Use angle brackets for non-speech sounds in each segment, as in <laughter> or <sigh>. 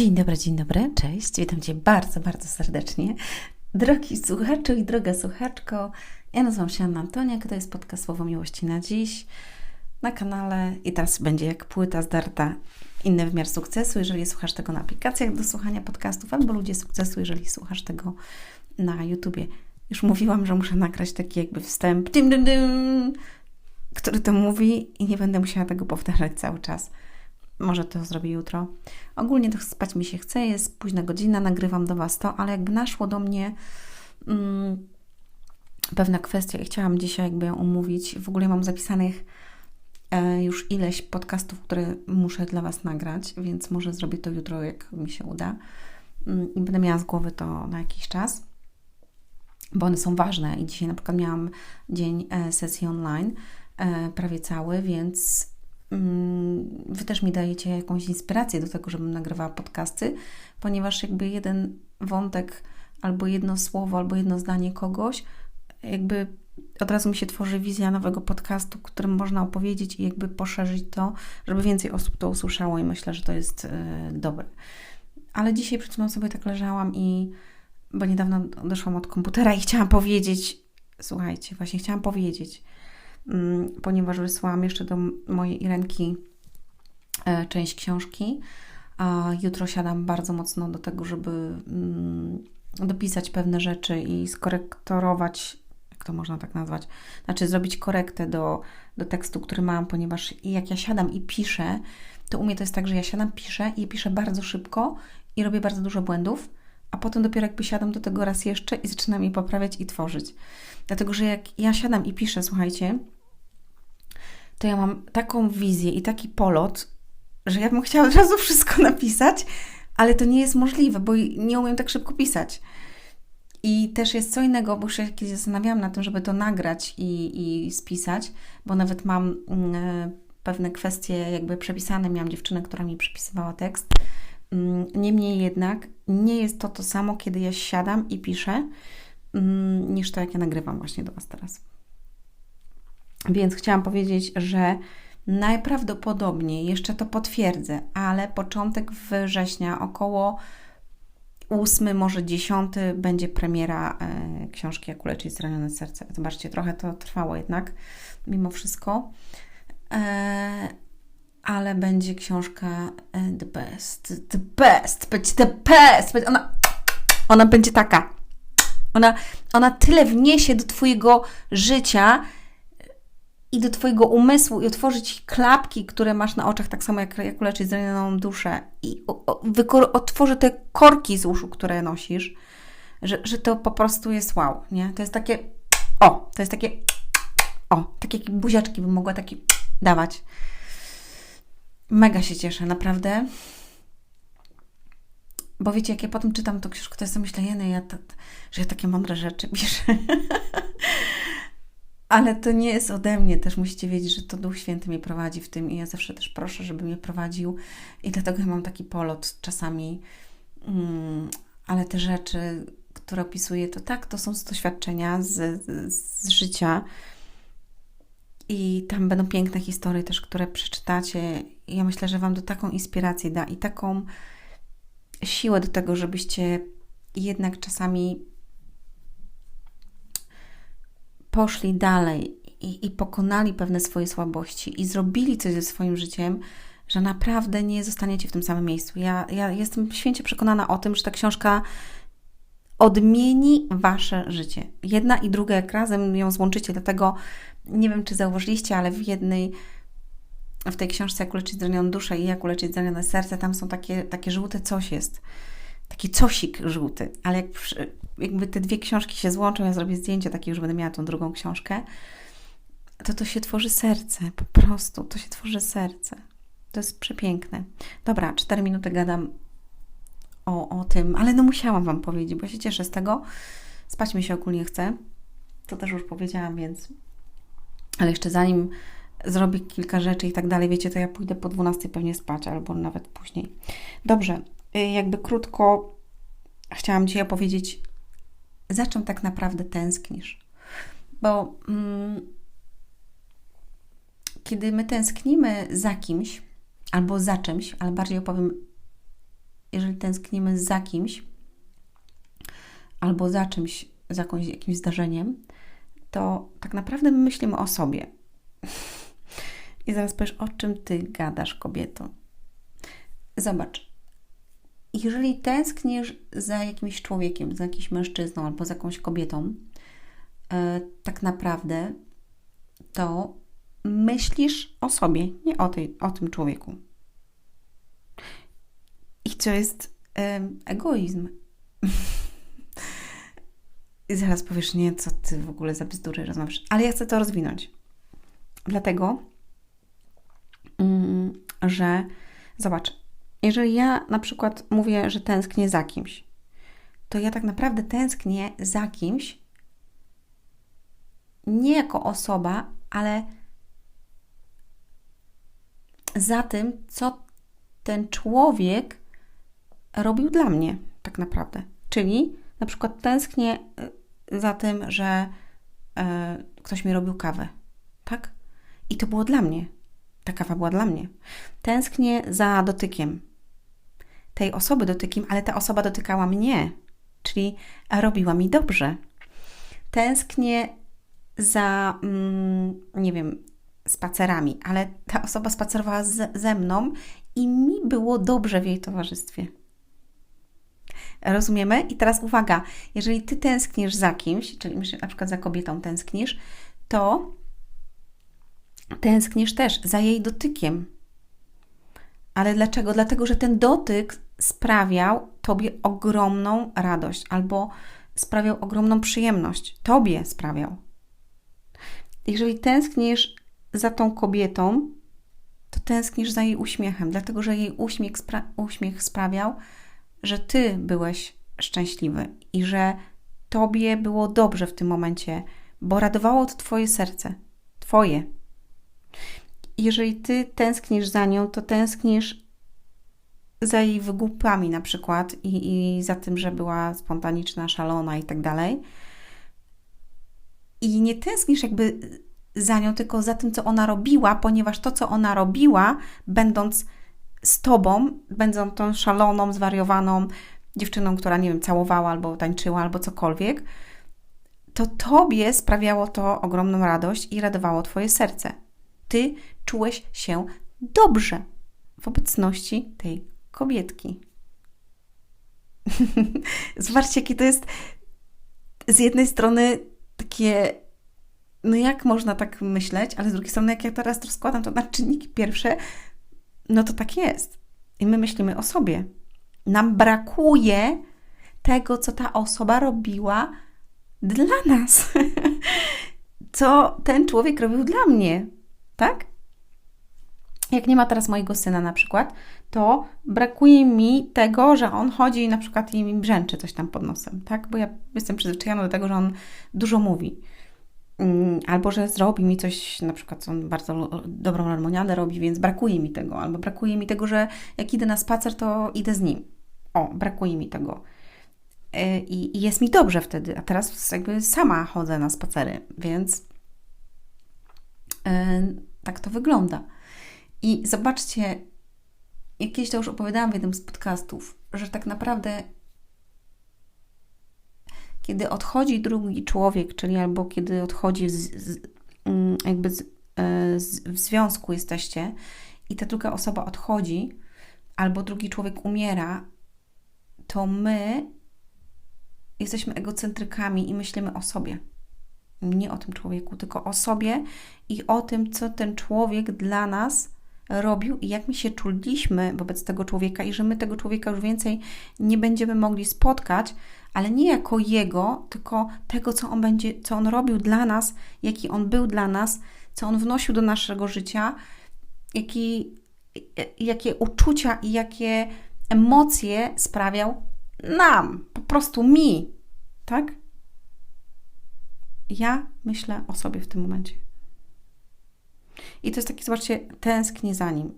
Dzień dobry, dzień dobry, cześć. Witam Cię bardzo, bardzo serdecznie. Drogi słuchaczu i droga słuchaczko, ja nazywam się Anna Antoniak, to jest podcast Słowo Miłości na dziś na kanale i teraz będzie jak płyta zdarta inny wymiar sukcesu, jeżeli słuchasz tego na aplikacjach do słuchania podcastów, albo ludzie sukcesu, jeżeli słuchasz tego na YouTubie. Już mówiłam, że muszę nagrać taki jakby wstęp, dim, dim, dim, który to mówi i nie będę musiała tego powtarzać cały czas. Może to zrobię jutro. Ogólnie to spać mi się chce, jest późna godzina, nagrywam do Was to, ale jakby naszło do mnie mm, pewna kwestia i chciałam dzisiaj jakby ją omówić. W ogóle mam zapisanych e, już ileś podcastów, które muszę dla Was nagrać, więc może zrobię to jutro, jak mi się uda. Mm, I będę miała z głowy to na jakiś czas, bo one są ważne. I dzisiaj na przykład miałam dzień e, sesji online, e, prawie cały, więc wy też mi dajecie jakąś inspirację do tego, żebym nagrywała podcasty, ponieważ jakby jeden wątek, albo jedno słowo, albo jedno zdanie kogoś, jakby od razu mi się tworzy wizja nowego podcastu, którym można opowiedzieć i jakby poszerzyć to, żeby więcej osób to usłyszało i myślę, że to jest yy, dobre. Ale dzisiaj przed chwilą sobie tak leżałam i bo niedawno odeszłam od komputera i chciałam powiedzieć, słuchajcie, właśnie chciałam powiedzieć, ponieważ wysłałam jeszcze do mojej Irenki e, część książki, a jutro siadam bardzo mocno do tego, żeby mm, dopisać pewne rzeczy i skorektorować, jak to można tak nazwać, znaczy zrobić korektę do, do tekstu, który mam, ponieważ jak ja siadam i piszę, to u mnie to jest tak, że ja siadam, piszę i piszę bardzo szybko i robię bardzo dużo błędów, a potem dopiero jakby siadam do tego raz jeszcze i zaczynam je poprawiać i tworzyć. Dlatego, że jak ja siadam i piszę, słuchajcie, to ja mam taką wizję i taki polot, że ja bym chciała od razu wszystko <laughs> napisać, ale to nie jest możliwe, bo nie umiem tak szybko pisać. I też jest co innego, bo się kiedyś zastanawiałam na tym, żeby to nagrać i, i spisać, bo nawet mam y, pewne kwestie jakby przepisane. Miałam dziewczynę, która mi przepisywała tekst. Y, niemniej jednak nie jest to to samo, kiedy ja siadam i piszę, y, niż to, jak ja nagrywam właśnie do Was teraz. Więc chciałam powiedzieć, że najprawdopodobniej jeszcze to potwierdzę, ale początek września, około 8, może 10 będzie premiera e, książki Jak uleczyć zranione serce. Zobaczcie, trochę to trwało jednak, mimo wszystko. E, ale będzie książka e, The Best. The Best! Będzie The Best! Ona, ona będzie taka. Ona, ona tyle wniesie do Twojego życia, i do Twojego umysłu i otworzyć klapki, które masz na oczach, tak samo jak, jak uleczyć zranioną duszę i otworzy te korki z uszu, które nosisz, że, że to po prostu jest wow, nie? To jest takie, o, to jest takie, o, takie buziaczki bym mogła takie dawać. Mega się cieszę, naprawdę. Bo wiecie, jak ja potem czytam tą książkę, to ja sobie myślę, ja, że ja takie mądre rzeczy piszę. <laughs> Ale to nie jest ode mnie, też musicie wiedzieć, że to Duch Święty mnie prowadzi w tym i ja zawsze też proszę, żeby mnie prowadził. I dlatego ja mam taki polot czasami, mm, ale te rzeczy, które opisuję, to tak, to są doświadczenia z, z, z życia. I tam będą piękne historie też, które przeczytacie. I ja myślę, że Wam to taką inspirację da i taką siłę do tego, żebyście jednak czasami poszli dalej i, i pokonali pewne swoje słabości i zrobili coś ze swoim życiem, że naprawdę nie zostaniecie w tym samym miejscu. Ja, ja jestem święcie przekonana o tym, że ta książka odmieni Wasze życie. Jedna i druga, jak razem ją złączycie, dlatego nie wiem, czy zauważyliście, ale w jednej, w tej książce Jak uleczyć zranioną duszę i Jak uleczyć zranione serce, tam są takie, takie żółte coś jest. Taki cosik żółty, ale jak jakby te dwie książki się złączą, ja zrobię zdjęcie takie, już będę miała tą drugą książkę, to to się tworzy serce, po prostu, to się tworzy serce. To jest przepiękne. Dobra, cztery minuty gadam o, o tym, ale no musiałam Wam powiedzieć, bo się cieszę z tego. Spać mi się ogólnie chce. To też już powiedziałam, więc... Ale jeszcze zanim zrobię kilka rzeczy i tak dalej, wiecie, to ja pójdę po 12 pewnie spać, albo nawet później. Dobrze, jakby krótko chciałam Ci opowiedzieć za czym tak naprawdę tęsknisz. Bo mm, kiedy my tęsknimy za kimś albo za czymś, ale bardziej opowiem jeżeli tęsknimy za kimś albo za czymś, za jakimś, jakimś zdarzeniem, to tak naprawdę my myślimy o sobie. <laughs> I zaraz powiesz, o czym ty gadasz, kobieto. Zobacz, jeżeli tęsknisz za jakimś człowiekiem, za jakimś mężczyzną albo za jakąś kobietą, e, tak naprawdę to myślisz o sobie, nie o, tej, o tym człowieku. I co jest egoizm. <laughs> I zaraz powiesz, nie, co ty w ogóle za bzdury rozmawiasz. Ale ja chcę to rozwinąć. Dlatego, mm, że zobacz, jeżeli ja na przykład mówię, że tęsknię za kimś, to ja tak naprawdę tęsknię za kimś nie jako osoba, ale za tym, co ten człowiek robił dla mnie, tak naprawdę. Czyli na przykład tęsknię y, za tym, że y, ktoś mi robił kawę, tak? I to było dla mnie. Ta kawa była dla mnie. Tęsknię za dotykiem tej osoby dotykiem, ale ta osoba dotykała mnie, czyli robiła mi dobrze. Tęsknię za, mm, nie wiem, spacerami, ale ta osoba spacerowała z, ze mną i mi było dobrze w jej towarzystwie. Rozumiemy? I teraz uwaga, jeżeli ty tęsknisz za kimś, czyli na przykład za kobietą tęsknisz, to tęsknisz też za jej dotykiem. Ale dlaczego? Dlatego, że ten dotyk sprawiał tobie ogromną radość albo sprawiał ogromną przyjemność. Tobie sprawiał. Jeżeli tęsknisz za tą kobietą, to tęsknisz za jej uśmiechem, dlatego że jej uśmiech, spra uśmiech sprawiał, że ty byłeś szczęśliwy i że tobie było dobrze w tym momencie, bo radowało to twoje serce, twoje. Jeżeli ty tęsknisz za nią, to tęsknisz za jej wygłupami na przykład i, i za tym, że była spontaniczna, szalona i tak dalej. I nie tęsknisz jakby za nią, tylko za tym, co ona robiła, ponieważ to, co ona robiła, będąc z tobą, będąc tą szaloną, zwariowaną dziewczyną, która, nie wiem, całowała albo tańczyła, albo cokolwiek, to tobie sprawiało to ogromną radość i radowało twoje serce. Ty czułeś się dobrze w obecności tej kobietki. <laughs> Zobaczcie, jakie to jest z jednej strony takie, no jak można tak myśleć, ale z drugiej strony, jak ja teraz rozkładam to na czynniki pierwsze, no to tak jest. I my myślimy o sobie. Nam brakuje tego, co ta osoba robiła dla nas. <laughs> co ten człowiek robił dla mnie, tak? jak nie ma teraz mojego syna na przykład, to brakuje mi tego, że on chodzi na przykład i mi brzęczy coś tam pod nosem, tak? Bo ja jestem przyzwyczajona do tego, że on dużo mówi. Mm, albo że zrobi mi coś, na przykład on bardzo dobrą lemoniadę robi, więc brakuje mi tego. Albo brakuje mi tego, że jak idę na spacer, to idę z nim. O, brakuje mi tego. E, I, i jest mi dobrze wtedy. A teraz jakby sama chodzę na spacery, więc yy, tak to wygląda. I zobaczcie, jakieś to już opowiadałam w jednym z podcastów, że tak naprawdę kiedy odchodzi drugi człowiek, czyli albo kiedy odchodzi z, z, mm, jakby e, z, w związku jesteście i ta druga osoba odchodzi, albo drugi człowiek umiera, to my jesteśmy egocentrykami i myślimy o sobie. Nie o tym człowieku, tylko o sobie i o tym, co ten człowiek dla nas robił i jak my się czuliśmy wobec tego człowieka i że my tego człowieka już więcej nie będziemy mogli spotkać, ale nie jako jego, tylko tego, co on będzie, co on robił dla nas, jaki on był dla nas, co on wnosił do naszego życia, jaki, jakie uczucia i jakie emocje sprawiał nam, po prostu mi, tak? Ja myślę o sobie w tym momencie. I to jest takie, zobaczcie, tęsknię za nim.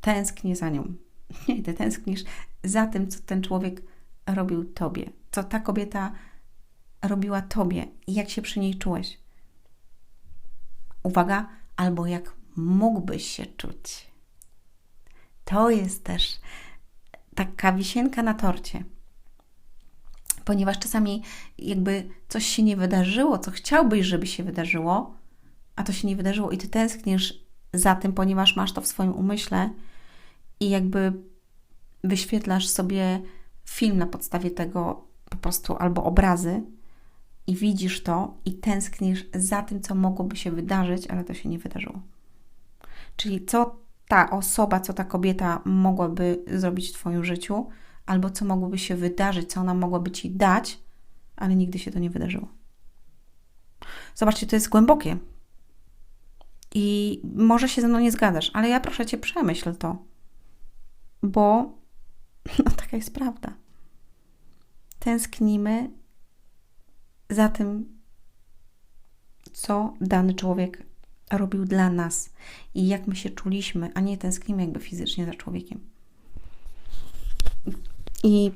Tęsknię za nią. <laughs> Nie, ty tęsknisz za tym, co ten człowiek robił tobie, co ta kobieta robiła tobie i jak się przy niej czułeś. Uwaga, albo jak mógłbyś się czuć. To jest też taka wisienka na torcie. Ponieważ czasami jakby coś się nie wydarzyło, co chciałbyś, żeby się wydarzyło, a to się nie wydarzyło i ty tęsknisz za tym, ponieważ masz to w swoim umyśle i jakby wyświetlasz sobie film na podstawie tego po prostu albo obrazy i widzisz to i tęsknisz za tym, co mogłoby się wydarzyć, ale to się nie wydarzyło. Czyli co ta osoba, co ta kobieta mogłaby zrobić w Twoim życiu, albo co mogłoby się wydarzyć, co ona mogłaby Ci dać, ale nigdy się to nie wydarzyło. Zobaczcie, to jest głębokie. I może się ze mną nie zgadzasz, ale ja proszę Cię, przemyśl to, bo <laughs> no, taka jest prawda. Tęsknimy za tym, co dany człowiek robił dla nas i jak my się czuliśmy, a nie tęsknimy jakby fizycznie za człowiekiem. I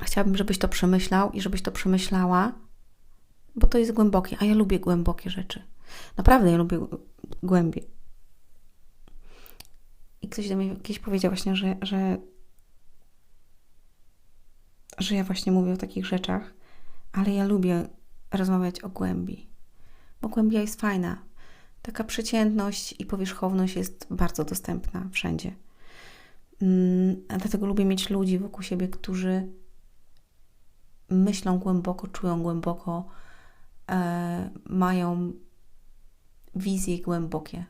chciałabym, żebyś to przemyślał i żebyś to przemyślała, bo to jest głębokie, a ja lubię głębokie rzeczy. Naprawdę ja lubię głębie. I ktoś do mnie kiedyś powiedział właśnie, że, że, że ja właśnie mówię o takich rzeczach, ale ja lubię rozmawiać o głębi, bo głębia jest fajna. Taka przeciętność i powierzchowność jest bardzo dostępna wszędzie. Mm, dlatego lubię mieć ludzi wokół siebie, którzy myślą głęboko, czują głęboko, e, mają wizje głębokie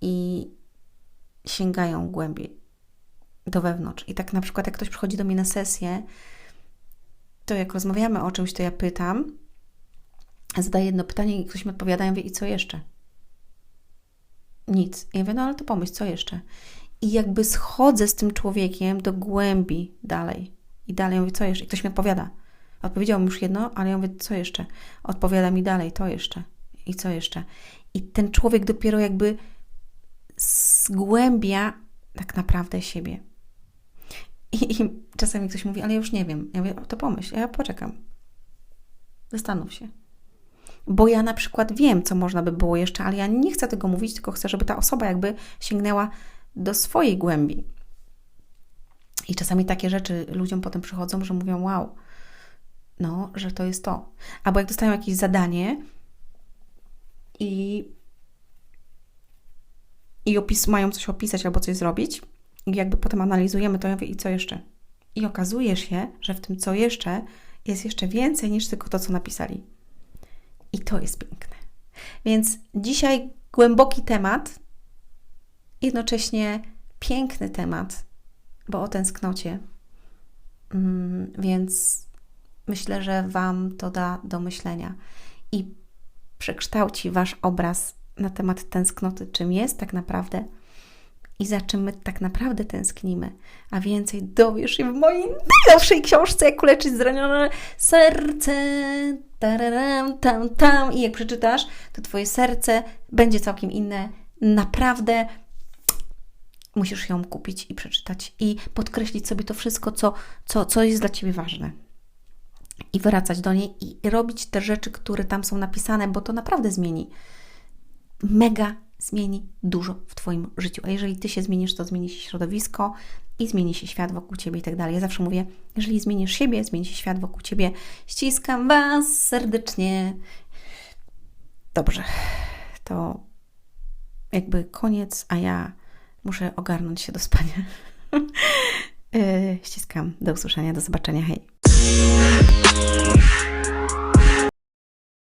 i sięgają głębiej do wewnątrz. I tak na przykład, jak ktoś przychodzi do mnie na sesję, to jak rozmawiamy o czymś, to ja pytam, zadaję jedno pytanie i ktoś mi odpowiada, ja mówię, i co jeszcze? Nic. I ja mówię, no ale to pomyśl, co jeszcze? I jakby schodzę z tym człowiekiem do głębi dalej. I dalej mówię, co jeszcze? I ktoś mi odpowiada. Odpowiedział mi już jedno, ale ja mówię, co jeszcze? Odpowiada mi dalej, to jeszcze. I co jeszcze? I ten człowiek dopiero jakby zgłębia tak naprawdę siebie. I, I, czasami ktoś mówi, ale ja już nie wiem. Ja mówię, to pomyśl, ja poczekam. Zastanów się. Bo ja na przykład wiem, co można by było jeszcze, ale ja nie chcę tego mówić, tylko chcę, żeby ta osoba jakby sięgnęła do swojej głębi. I czasami takie rzeczy ludziom potem przychodzą, że mówią, wow, no, że to jest to. Albo jak dostają jakieś zadanie i, i opis, mają coś opisać albo coś zrobić, i jakby potem analizujemy to, ja mówię, i co jeszcze? I okazuje się, że w tym co jeszcze jest jeszcze więcej niż tylko to, co napisali. I to jest piękne. Więc dzisiaj głęboki temat, jednocześnie piękny temat, bo o tęsknocie. Mm, więc myślę, że Wam to da do myślenia i przekształci Wasz obraz na temat tęsknoty, czym jest tak naprawdę i za czym my tak naprawdę tęsknimy. A więcej dowiesz się w mojej najnowszej książce, jak uleczyć zranione serce. Tararam, tam, tam. I jak przeczytasz, to Twoje serce będzie całkiem inne. Naprawdę musisz ją kupić i przeczytać i podkreślić sobie to wszystko, co, co, co jest dla Ciebie ważne. I wracać do niej i robić te rzeczy, które tam są napisane, bo to naprawdę zmieni. Mega zmieni dużo w Twoim życiu. A jeżeli Ty się zmienisz, to zmieni się środowisko i zmieni się świat wokół Ciebie i tak dalej. Ja zawsze mówię, jeżeli zmienisz siebie, zmieni się świat wokół Ciebie. Ściskam Was serdecznie. Dobrze, to jakby koniec, a ja Muszę ogarnąć się do spania. <laughs> Y, ściskam. Do usłyszenia, do zobaczenia. Hej.